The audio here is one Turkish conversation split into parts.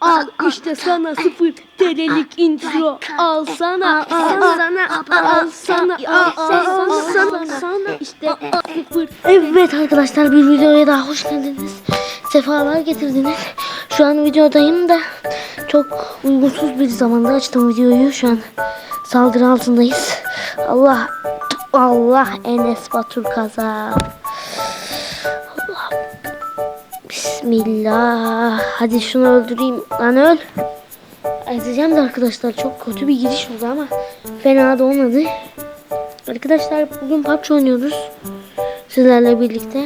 Al işte sana sıfır TL'lik intro. Al sana, al sana, al sana, al sana, işte sıfır. Evet arkadaşlar bir videoya daha hoş geldiniz. Sefalar getirdiniz. Şu an videodayım da çok uygunsuz bir zamanda açtım videoyu. Şu an saldırı altındayız. Allah Allah Enes Batur kaza. Bismillah. Hadi şunu öldüreyim. Lan öl. Edeceğim de arkadaşlar çok kötü bir giriş oldu ama fena da olmadı. Arkadaşlar bugün PUBG oynuyoruz sizlerle birlikte.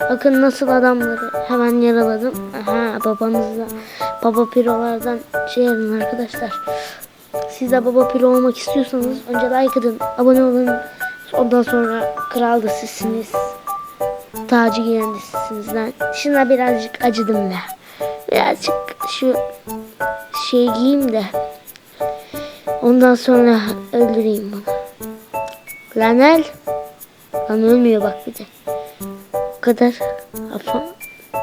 Bakın nasıl adamları hemen yaraladım. Aha babanızla baba pirolardan şey yapın arkadaşlar. Siz de baba piro olmak istiyorsanız önce like edin, abone olun. Ondan sonra kral da sizsiniz. Tacı giyen lan. Şuna birazcık acıdım da. Birazcık şu şey giyeyim de. Ondan sonra öldüreyim bunu. Lan el. Lan ölmüyor bak bir de. O kadar afa,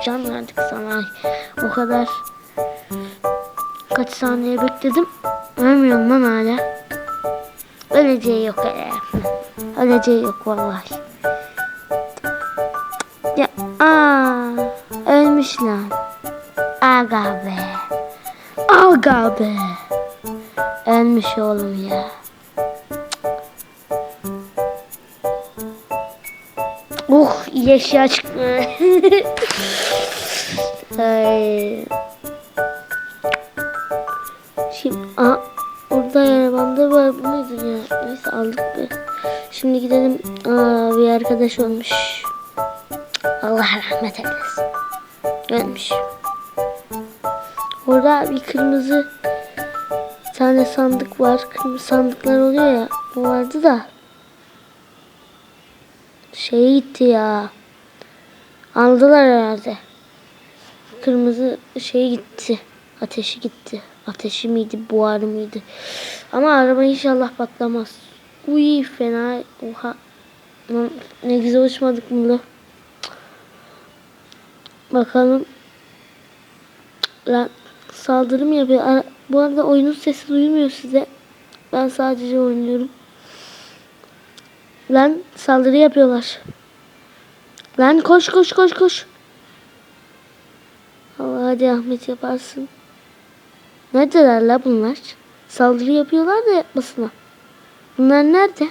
can verdik sana. O kadar kaç saniye bekledim. Ölmüyorum lan hala. Öleceği yok hele. Öleceği yok vallahi. Ya aa ölmüş lan. Aga be. Aga be. Ölmüş oğlum ya. Oh iyi eşya çıktı. Ay. Şimdi burada yani bende var bu nedir ya? Neyse aldık be. Şimdi gidelim. Aa, bir arkadaş olmuş. Allah rahmet eylesin. Ölmüş. Orada bir kırmızı bir tane sandık var. Kırmızı sandıklar oluyor ya. O vardı da şey gitti ya. Aldılar herhalde. Kırmızı şey gitti. Ateşi gitti. Ateşi miydi, buharı mıydı? Ama araba inşallah patlamaz. Uy fena. Oha. Ne güzel uçmadık bunu. Bakalım. Lan saldırım yapıyor. Bu arada oyunun sesi duyulmuyor size. Ben sadece oynuyorum. Lan saldırı yapıyorlar. Lan koş koş koş koş. Allah hadi Ahmet yaparsın. Neredeler la bunlar? Saldırı yapıyorlar da yapmasına. Bunlar nerede?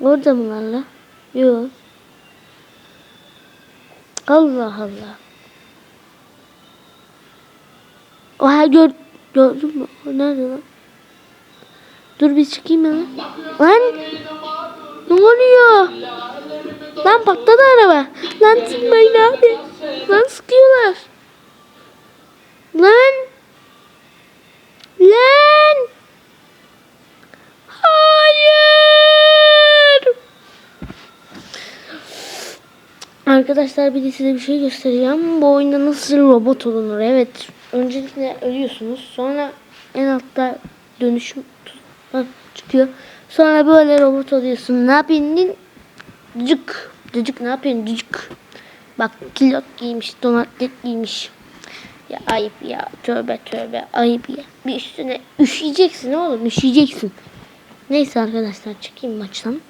Orada mılar la? Yok. Allah Allah. Oha gör, gördün mü? O nerede lan? Dur bir çıkayım ya. Lan. Ne oluyor? Lan patladı araba. Lan sıkmayın abi. Lan sıkıyorlar. Lan. Lan. Hayır. Arkadaşlar bir de size bir şey göstereceğim. Bu oyunda nasıl robot olunur? Evet. Öncelikle ölüyorsunuz. Sonra en altta dönüşüm çıkıyor. Sonra böyle robot oluyorsun. Ne yapıyorsun? Cık. Cıcık ne yapıyorsun? Cıcık. Bak kilot giymiş, donatlet giymiş. Ya ayıp ya. Tövbe tövbe. Ayıp ya. Bir üstüne üşüyeceksin oğlum. Üşüyeceksin. Neyse arkadaşlar çıkayım maçtan.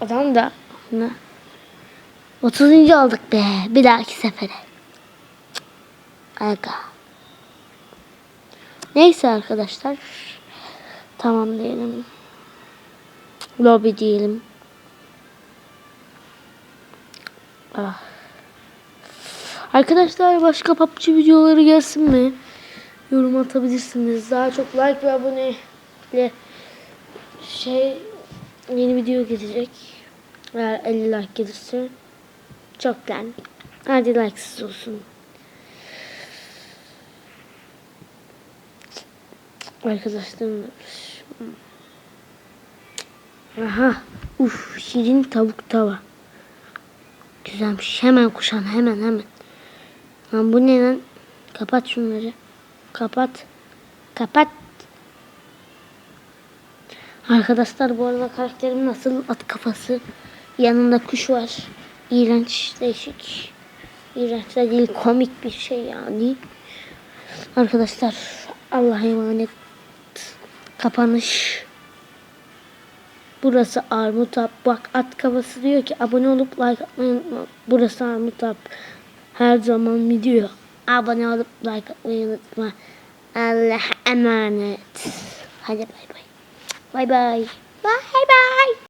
Adam da ne? 30. aldık be. Bir dahaki sefere. Aga. Neyse arkadaşlar. Tamam diyelim. Lobby diyelim. Ah. Arkadaşlar başka PUBG videoları gelsin mi? Yorum atabilirsiniz. Daha çok like ve abone ile şey yeni video gelecek. Eğer 50 like gelirse çok yani. Hadi likesiz olsun. Arkadaşlarım Aha. Uf şirin tavuk tava. Güzelmiş. Hemen kuşan hemen hemen. Lan bu ne lan? Kapat şunları. Kapat. Kapat. Arkadaşlar bu arada karakterim nasıl at kafası Yanında kuş var. İğrenç, değişik. İğrenç de değil, komik bir şey yani. Arkadaşlar Allah'a emanet. Kapanış. Burası Armut Up. Bak at kafası diyor ki abone olup like atmayı unutma. Burası Armut Up. Her zaman video. Abone olup like atmayı unutma. Allah'a emanet. Hadi bay bay. Bay bay. Bay bay.